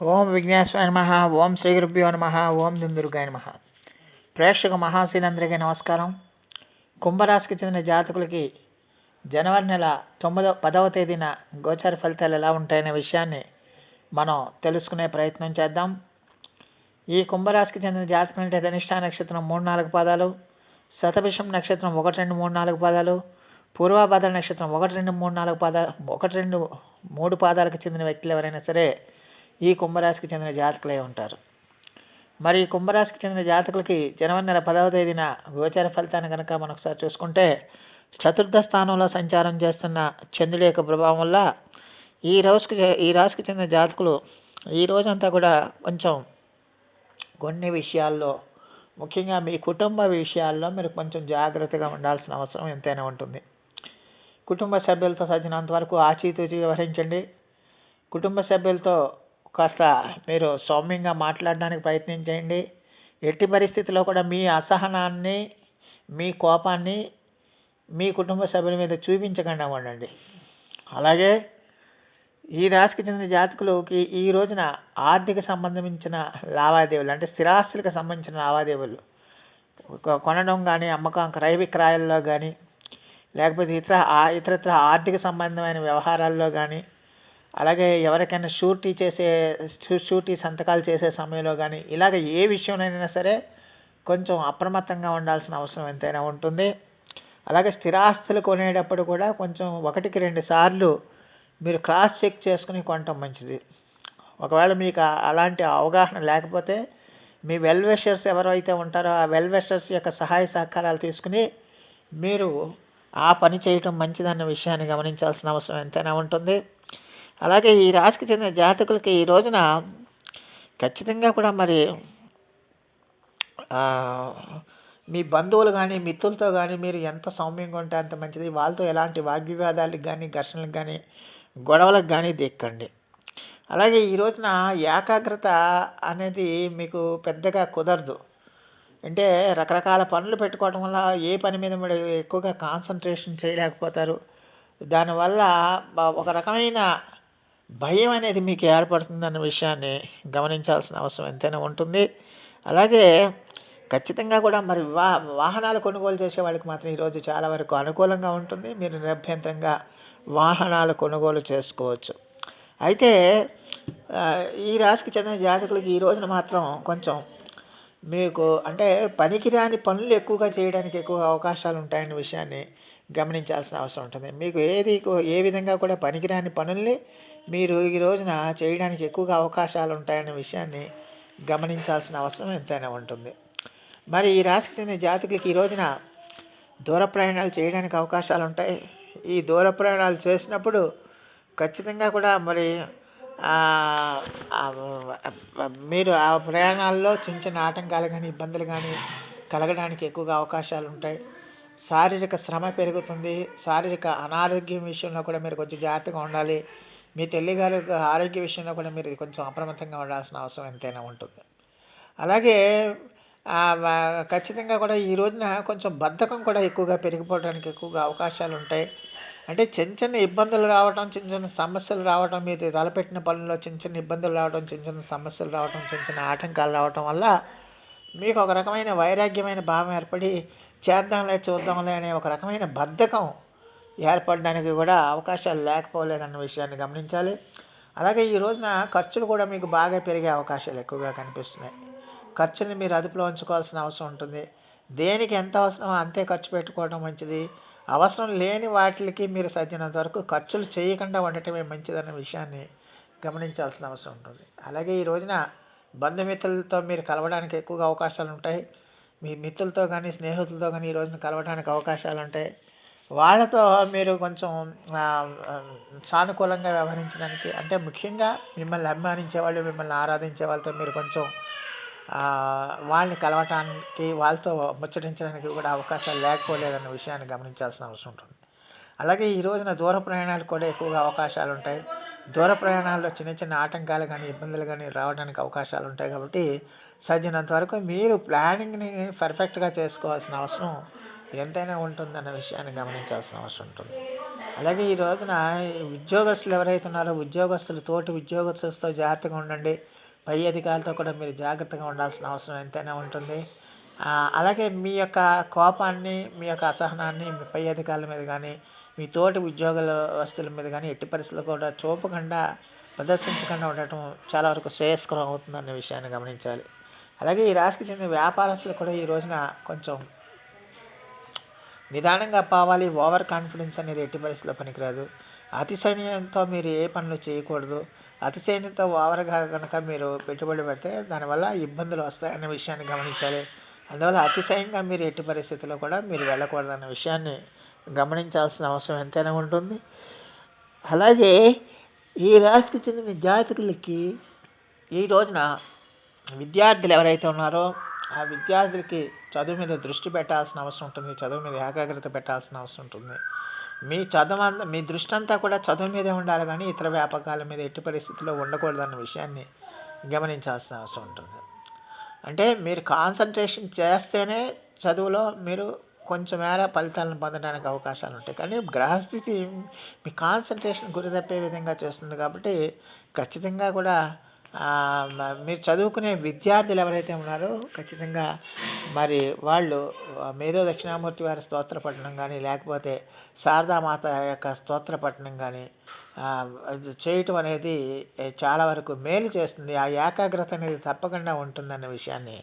ఓం విఘ్నేశ్వర నమ ఓం శ్రీ గురుభ్యో నమ ఓం దుందుర్గాయ నమ. ప్రేక్షక మహాశీలందరికీ నమస్కారం. కుంభరాశికి చెందిన జాతకులకి జనవరి నెల తొమ్మిదో పదవ తేదీన గోచార ఫలితాలు ఎలా ఉంటాయనే విషయాన్ని మనం తెలుసుకునే ప్రయత్నం చేద్దాం. ఈ కుంభరాశికి చెందిన జాతకం అంటే ధనిష్టా నక్షత్రం మూడు నాలుగు పాదాలు శతభిషం నక్షత్రం ఒకటి రెండు మూడు నాలుగు పాదాలు పూర్వభద్ర నక్షత్రం ఒకటి రెండు మూడు నాలుగు పాదాలు ఒకటి రెండు మూడు పాదాలకు చెందిన వ్యక్తులు ఎవరైనా సరే ఈ కుంభరాశికి చెందిన జాతకులే ఉంటారు. మరి కుంభరాశికి చెందిన జాతకులకి జనవరి నెల పదవ తేదీన గోచార ఫలితాన్ని కనుక మనం ఒకసారి చూసుకుంటే చతుర్థ స్థానంలో సంచారం చేస్తున్న చంద్రుడి యొక్క ప్రభావం వల్ల ఈ రోజుకి ఈ రాశికి చెందిన జాతకులు ఈ రోజంతా కూడా కొంచెం కొన్ని విషయాల్లో ముఖ్యంగా మీ కుటుంబ విషయాల్లో మీరు కొంచెం జాగ్రత్తగా ఉండాల్సిన అవసరం ఎంతైనా ఉంటుంది. కుటుంబ సభ్యులతో సాధ్యమైనంత వరకు ఆచితూచి వ్యవహరించండి. కుటుంబ సభ్యులతో కాస్త మీరు సౌమ్యంగా మాట్లాడడానికి ప్రయత్నం చేయండి. ఎట్టి పరిస్థితిలో కూడా మీ అసహనాన్ని మీ కోపాన్ని మీ కుటుంబ సభ్యుల మీద చూపించకుండా ఉండండి. అలాగే ఈ రాశికి చెందిన జాతకులకి ఈ రోజున ఆర్థిక సంబంధించిన లావాదేవీలు అంటే స్థిరాస్తులకు సంబంధించిన లావాదేవీలు కొనడం కానీ అమ్మకం క్రయ విక్రయాల్లో కానీ లేకపోతే ఇతర ఇతరత్ర ఆర్థిక సంబంధమైన వ్యవహారాల్లో కానీ అలాగే ఎవరికైనా షూరిటీ చేసే షూరిటీ సంతకాలు చేసే సమయంలో కానీ ఇలాగ ఏ విషయంలోనైనా సరే కొంచెం అప్రమత్తంగా ఉండాల్సిన అవసరం ఎంతైనా ఉంటుంది. అలాగే స్థిరాస్తులు కొనేటప్పుడు కూడా కొంచెం ఒకటికి రెండు సార్లు మీరు క్రాస్ చెక్ చేసుకుని కొనటం మంచిది. ఒకవేళ మీకు అలాంటి అవగాహన లేకపోతే మీ వెల్వెషర్స్ ఎవరైతే ఉంటారో ఆ వెల్వెషర్స్ యొక్క సహాయ సహకారాలు తీసుకుని మీరు ఆ పని చేయటం మంచిదన్న విషయాన్ని గమనించాల్సిన అవసరం ఎంతైనా ఉంటుంది. అలాగే ఈ రాశికి చెందిన జాతకులకి ఈ రోజున ఖచ్చితంగా కూడా మరి మీ బంధువులు కానీ మిత్రులతో కానీ మీరు ఎంత సౌమ్యంగా ఉంటే అంత మంచిది. వాళ్ళతో ఎలాంటి వాగ్వివాదాలకు కానీ ఘర్షణలకు కానీ గొడవలకు కానీ దిక్కండి అలాగే ఈ రోజున ఏకాగ్రత అనేది మీకు పెద్దగా కుదరదు. అంటే రకరకాల పనులు పెట్టుకోవడం వల్ల ఏ పని మీద మీరు ఎక్కువగా కాన్సన్ట్రేషన్ చేయలేకపోతారు. దానివల్ల ఒక రకమైన భయం అనేది మీకు ఏర్పడుతుందన్న విషయాన్ని గమనించాల్సిన అవసరం ఎంతైనా ఉంటుంది. అలాగే ఖచ్చితంగా కూడా మరి వా వాహనాలు కొనుగోలు చేసే వాళ్ళకి మాత్రం ఈరోజు చాలా వరకు అనుకూలంగా ఉంటుంది. మీరు నిరభ్యంతరంగా వాహనాలు కొనుగోలు చేసుకోవచ్చు. అయితే ఈ రాశికి చెందిన జాతకులకి ఈ రోజున మాత్రం కొంచెం మీకు అంటే పనికిరాని పనులు ఎక్కువగా చేయడానికి ఎక్కువ అవకాశాలు ఉంటాయన్న విషయాన్ని గమనించాల్సిన అవసరం ఉంటుంది. మీకు ఏది ఏ విధంగా కూడా పనికిరాని పనుల్ని మీరు ఈ రోజున చేయడానికి ఎక్కువగా అవకాశాలు ఉంటాయనే విషయాన్ని గమనించాల్సిన అవసరం ఎంతైనా ఉంటుంది. మరి ఈ రాశికి చెందిన జాతకులకి ఈ రోజున దూర ప్రయాణాలు చేయడానికి అవకాశాలు ఉంటాయి. ఈ దూర ప్రయాణాలు చేసినప్పుడు ఖచ్చితంగా కూడా మరి మీరు ఆ ప్రయాణాల్లో చిన్న చిన్న ఆటంకాలు కానీ ఇబ్బందులు కానీ కలగడానికి ఎక్కువగా అవకాశాలు ఉంటాయి. శారీరక శ్రమ పెరుగుతుంది. శారీరక అనారోగ్యం విషయంలో కూడా మీరు కొంచెం జాగ్రత్తగా ఉండాలి. మీ తల్లిగారి ఆరోగ్య విషయంలో కూడా మీరు కొంచెం అప్రమత్తంగా ఉండాల్సిన అవసరం ఎంతైనా ఉంటుంది. అలాగే ఖచ్చితంగా కూడా ఈ రోజున కొంచెం బద్ధకం కూడా ఎక్కువగా పెరిగిపోవడానికి ఎక్కువగా అవకాశాలు ఉంటాయి. అంటే చిన్న చిన్న ఇబ్బందులు రావడం చిన్న చిన్న సమస్యలు రావడం మీరు తలపెట్టిన పనుల్లో చిన్న చిన్న ఇబ్బందులు రావడం చిన్న చిన్న సమస్యలు రావడం చిన్న చిన్న ఆటంకాలు రావడం వల్ల మీకు ఒక రకమైన వైరాగ్యమైన భావం ఏర్పడి చేద్దాంలే చూద్దాంలే అనే ఒక రకమైన బద్ధకం ఏర్పడడానికి కూడా అవకాశాలు లేకపోలేదన్న విషయాన్ని గమనించాలి. అలాగే ఈ రోజున ఖర్చులు కూడా మీకు బాగా పెరిగే అవకాశాలు ఎక్కువగా కనిపిస్తున్నాయి. ఖర్చుల్ని మీరు అదుపులో ఉంచుకోవాల్సిన అవసరం ఉంటుంది. దేనికి ఎంత అవసరమో అంతే ఖర్చు పెట్టుకోవడం మంచిది. అవసరం లేని వాటికి మీరు సజ్జనంత వరకు ఖర్చులు చేయకుండా ఉండటమే మంచిదన్న విషయాన్ని గమనించాల్సిన అవసరం ఉంటుంది. అలాగే ఈ రోజున బంధుమిత్రులతో మీరు కలవడానికి ఎక్కువగా అవకాశాలు ఉంటాయి. మీ మిత్రులతో కానీ స్నేహితులతో కానీ ఈ రోజున కలవడానికి అవకాశాలు ఉంటాయి వాళ్ళతో మీరు కొంచెం సానుకూలంగా వ్యవహరించడానికి అంటే ముఖ్యంగా మిమ్మల్ని అభిమానించే వాళ్ళు మిమ్మల్ని ఆరాధించే వాళ్ళతో మీరు కొంచెం వాళ్ళని కలవటానికి వాళ్ళతో ముచ్చటించడానికి కూడా అవకాశాలు లేకపోలేదన్న విషయాన్ని గమనించాల్సిన అవసరం ఉంటుంది. అలాగే ఈ రోజున దూర ప్రయాణాలు కూడా ఎక్కువగా అవకాశాలు ఉంటాయి దూర ప్రయాణాల్లో చిన్న చిన్న ఆటంకాలు కానీ ఇబ్బందులు కానీ రావడానికి అవకాశాలు ఉంటాయి కాబట్టి సాధ్యమైనంత వరకు మీరు ప్లానింగ్ని పర్ఫెక్ట్గా చేసుకోవాల్సిన అవసరం ఎంతైనా ఉంటుందన్న విషయాన్ని గమనించాల్సిన అవసరం ఉంటుంది. అలాగే ఈ రోజున ఉద్యోగస్తులు ఎవరైతే ఉన్నారో ఉద్యోగస్తులు తోటి ఉద్యోగస్తులతో జాగ్రత్తగా ఉండండి. పై అధికారులతో కూడా మీరు జాగ్రత్తగా ఉండాల్సిన అవసరం ఎంతైనా ఉంటుంది. అలాగే మీ యొక్క కోపాన్ని మీ యొక్క అసహనాన్ని మీ పై అధికారుల మీద కానీ మీ తోటి ఉద్యోగుల వస్తువుల మీద కానీ ఎట్టి పరిస్థితుల్లో కూడా చూపకుండా ప్రదర్శించకుండా ఉండటం చాలా వరకు శ్రేయస్కరం అవుతుందన్న విషయాన్ని గమనించాలి. అలాగే ఈ రాశికి చెందిన వ్యాపారస్తులు కూడా ఈ రోజున కొంచెం నిదానంగా పావాలి ఓవర్ కాన్ఫిడెన్స్ అనేది ఎట్టి పరిస్థితిలో పనికిరాదు. అతిశయనంతో మీరు ఏ పనులు చేయకూడదు. అతిశయనంతో ఓవర్గా కనుక మీరు పెట్టుబడి పెడితే దానివల్ల ఇబ్బందులు వస్తాయన్న విషయాన్ని గమనించాలి. అందువల్ల అతిశయంగా మీరు ఎట్టి పరిస్థితుల్లో కూడా మీరు వెళ్ళకూడదన్న విషయాన్ని గమనించాల్సిన అవసరం ఎంతైనా ఉంటుంది. అలాగే ఈ రాశికి చెందిన జాతకులకి ఈ రోజున విద్యార్థులు ఎవరైతే ఉన్నారో ఆ విద్యార్థులకి చదువు మీద దృష్టి పెట్టాల్సిన అవసరం ఉంటుంది. చదువు మీద ఏకాగ్రత పెట్టాల్సిన అవసరం ఉంటుంది. మీ చదువు మీ దృష్టి అంతా కూడా చదువు మీదే ఉండాలి కానీ ఇతర వ్యాపకాల మీద ఎట్టి పరిస్థితుల్లో ఉండకూడదన్న విషయాన్ని గమనించాల్సిన అవసరం ఉంటుంది. అంటే మీరు కాన్సన్ట్రేషన్ చేస్తేనే చదువులో మీరు కొంచెం మేర ఫలితాలను పొందడానికి అవకాశాలు ఉంటాయి కానీ గ్రహస్థితి మీ కాన్సన్ట్రేషన్ గురి తప్పే విధంగా చేస్తుంది కాబట్టి ఖచ్చితంగా కూడా మీరు చదువుకునే విద్యార్థులు ఎవరైతే ఉన్నారో ఖచ్చితంగా మరి వాళ్ళు మేధో దక్షిణామూర్తి వారి స్తోత్ర పఠనం కానీ లేకపోతే శారదామాత యొక్క స్తోత్ర పఠనం కానీ చేయటం అనేది చాలా వరకు మేలు చేస్తుంది. ఆ ఏకాగ్రత అనేది తప్పకుండా ఉంటుందన్న విషయాన్ని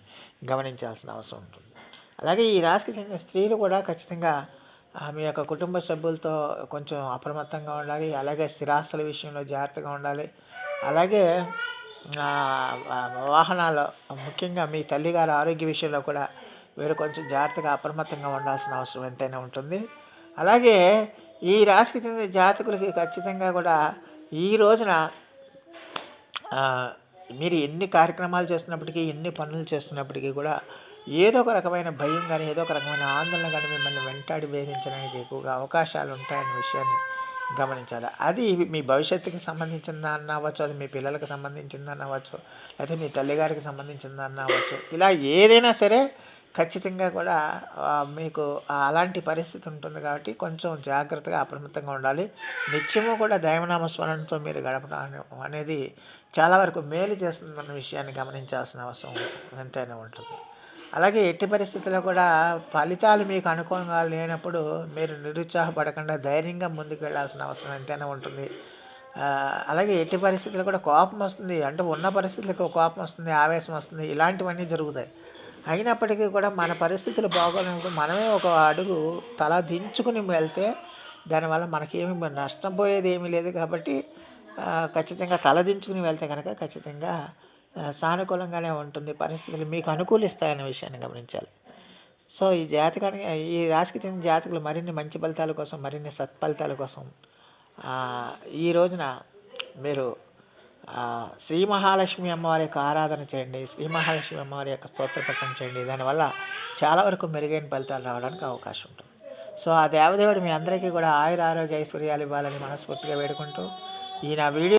గమనించాల్సిన అవసరం ఉంటుంది. అలాగే ఈ రాశికి చెందిన స్త్రీలు కూడా ఖచ్చితంగా మీ యొక్క కుటుంబ సభ్యులతో కొంచెం అప్రమత్తంగా ఉండాలి. అలాగే స్థిరాస్తుల విషయంలో జాగ్రత్తగా ఉండాలి. అలాగే వాహనాలు ముఖ్యంగా మీ తల్లిగారి ఆరోగ్య విషయంలో కూడా మీరు కొంచెం జాగ్రత్తగా అప్రమత్తంగా ఉండాల్సిన అవసరం ఎంతైనా ఉంటుంది. అలాగే ఈ రాశికి చెందిన జాతకులకి ఖచ్చితంగా కూడా ఈ రోజున మీరు ఎన్ని కార్యక్రమాలు చేస్తున్నప్పటికీ ఎన్ని పనులు చేస్తున్నప్పటికీ కూడా ఏదో ఒక రకమైన భయం కానీ ఏదో ఒక రకమైన ఆందోళన కానీ మిమ్మల్ని వెంటాడి వేధించడానికి ఎక్కువగా అవకాశాలు ఉంటాయనే విషయాన్ని గమనించాలి. అది మీ భవిష్యత్తుకి సంబంధించిందా అవ్వచ్చు అది మీ పిల్లలకు సంబంధించిందా అవ్వచ్చు లేకపోతే మీ తల్లిగారికి సంబంధించిందా అవ్వచ్చు ఇలా ఏదైనా సరే ఖచ్చితంగా కూడా మీకు అలాంటి పరిస్థితి ఉంటుంది కాబట్టి కొంచెం జాగ్రత్తగా అప్రమత్తంగా ఉండాలి. నిత్యము కూడా దైవనామ స్మరణతో మీరు గడపడం అనేది చాలా వరకు మేలు చేస్తుందన్న విషయాన్ని గమనించాల్సిన అవసరం ఎంతైనా ఉంటుంది. అలాగే ఎట్టి పరిస్థితుల్లో కూడా ఫలితాలు మీకు అనుకూలంగా లేనప్పుడు మీరు నిరుత్సాహపడకుండా ధైర్యంగా ముందుకు వెళ్ళాల్సిన అవసరం ఎంతైనా ఉంటుంది. అలాగే ఎట్టి పరిస్థితుల్లో కూడా కోపం వస్తుంది. అంటే ఉన్న పరిస్థితులకు కోపం వస్తుంది ఆవేశం వస్తుంది. ఇలాంటివన్నీ జరుగుతాయి. అయినప్పటికీ కూడా మన పరిస్థితులు బాగోలేనప్పుడు మనమే ఒక అడుగు తల దించుకుని వెళ్తే దానివల్ల మనకేమి నష్టపోయేది ఏమీ లేదు కాబట్టి ఖచ్చితంగా తల దించుకుని వెళ్తే కనుక ఖచ్చితంగా సానుకూలంగానే ఉంటుంది పరిస్థితులు మీకు అనుకూలిస్తాయనే విషయాన్ని గమనించాలి. సో ఈ జాతకానికి ఈ రాశికి చెందిన జాతకులు మరిన్ని మంచి ఫలితాల కోసం మరిన్ని సత్ఫలితాల కోసం ఈ రోజున మీరు శ్రీ మహాలక్ష్మి అమ్మవారి యొక్క ఆరాధన చేయండి శ్రీ మహాలక్ష్మి అమ్మవారి యొక్క స్తోత్రపట్టం చేయండి. దానివల్ల చాలా వరకు మెరుగైన ఫలితాలు రావడానికి అవకాశం ఉంటుంది. సో ఆ దేవదేవుడు మీ అందరికీ కూడా ఆయుర ఆరోగ్య ఐశ్వర్యాలు ఇవ్వాలని మనస్ఫూర్తిగా వేడుకుంటూ ఈ నా వీడియో